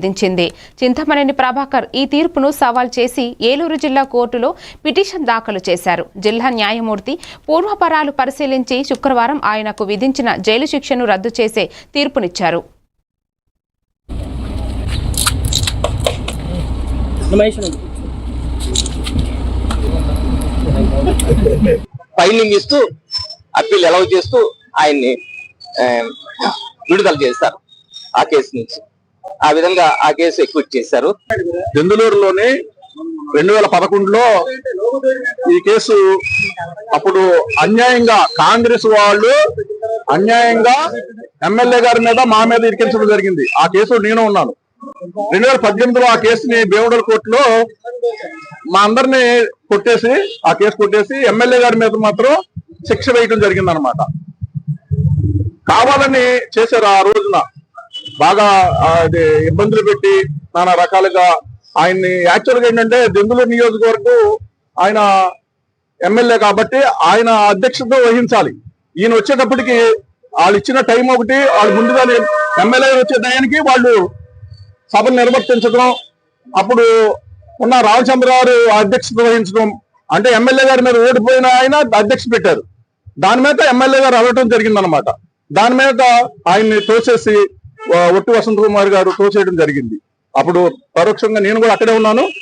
విధించింది చింతమనేని ప్రభాకర్ ఈ తీర్పును సవాల్ చేసి ఏలూరు జిల్లా కోర్టులో పిటిషన్ దాఖలు చేశారు. జిల్లా న్యాయమూర్తి పూర్వపరాలు పరిశీలించి శుక్రవారం ఆయనకు విధించిన జైలు శిక్షను రద్దు చేసే తీర్పునిచ్చారు. ఫైలింగ్ ఇస్తూ అప్పీల్ అలౌ చేస్తూ ఆయన్ని విడుదల చేస్తారు ఆ కేసు నుంచి. ఆ విధంగా ఆ కేసు ఎక్విట్ చేశారు. దెందులూరులోని రెండు వేల పదకొండులో ఈ కేసు అప్పుడు అన్యాయంగా కాంగ్రెస్ వాళ్ళు అన్యాయంగా ఎమ్మెల్యే గారి మీద మా మీద ఇరికించడం జరిగింది. ఆ కేసు నేను ఉన్నాను. రెండు వేల పద్దెనిమిదిలో ఆ కేసుని బేవుడల కోర్టులో మా అందరిని కొట్టేసి ఆ కేసు కొట్టేసి ఎమ్మెల్యే గారి మీద మాత్రం శిక్ష వేయడం జరిగింది అనమాట కావాలని చేశారు ఆ రోజున. బాగా అది ఇబ్బందులు పెట్టి నానా రకాలుగా ఆయన్ని యాక్చువల్గా ఏంటంటే దెందులూరు నియోజకవర్గం ఆయన ఎమ్మెల్యే కాబట్టి ఆయన అధ్యక్షత వహించాలి. ఈయన వచ్చేటప్పటికి వాళ్ళు ఇచ్చిన టైం ఒకటి వాళ్ళు ముందుగానే ఎమ్మెల్యే వచ్చే టయానికి వాళ్ళు సభను నిర్వర్తించడం అప్పుడు ఉన్న రామచంద్రరావు అధ్యక్షత వహించడం అంటే ఎమ్మెల్యే గారి మీద ఓడిపోయిన ఆయన అధ్యక్ష పెట్టారు. దాని మీద ఎమ్మెల్యే గారు అడగటం జరిగిందనమాట దాని మీద ఆయన్ని తోసేసి ఒట్టి వసంత కుమార్ గారు తోసేయడం జరిగింది. అప్పుడు పరోక్షంగా నేను కూడా అక్కడే ఉన్నాను.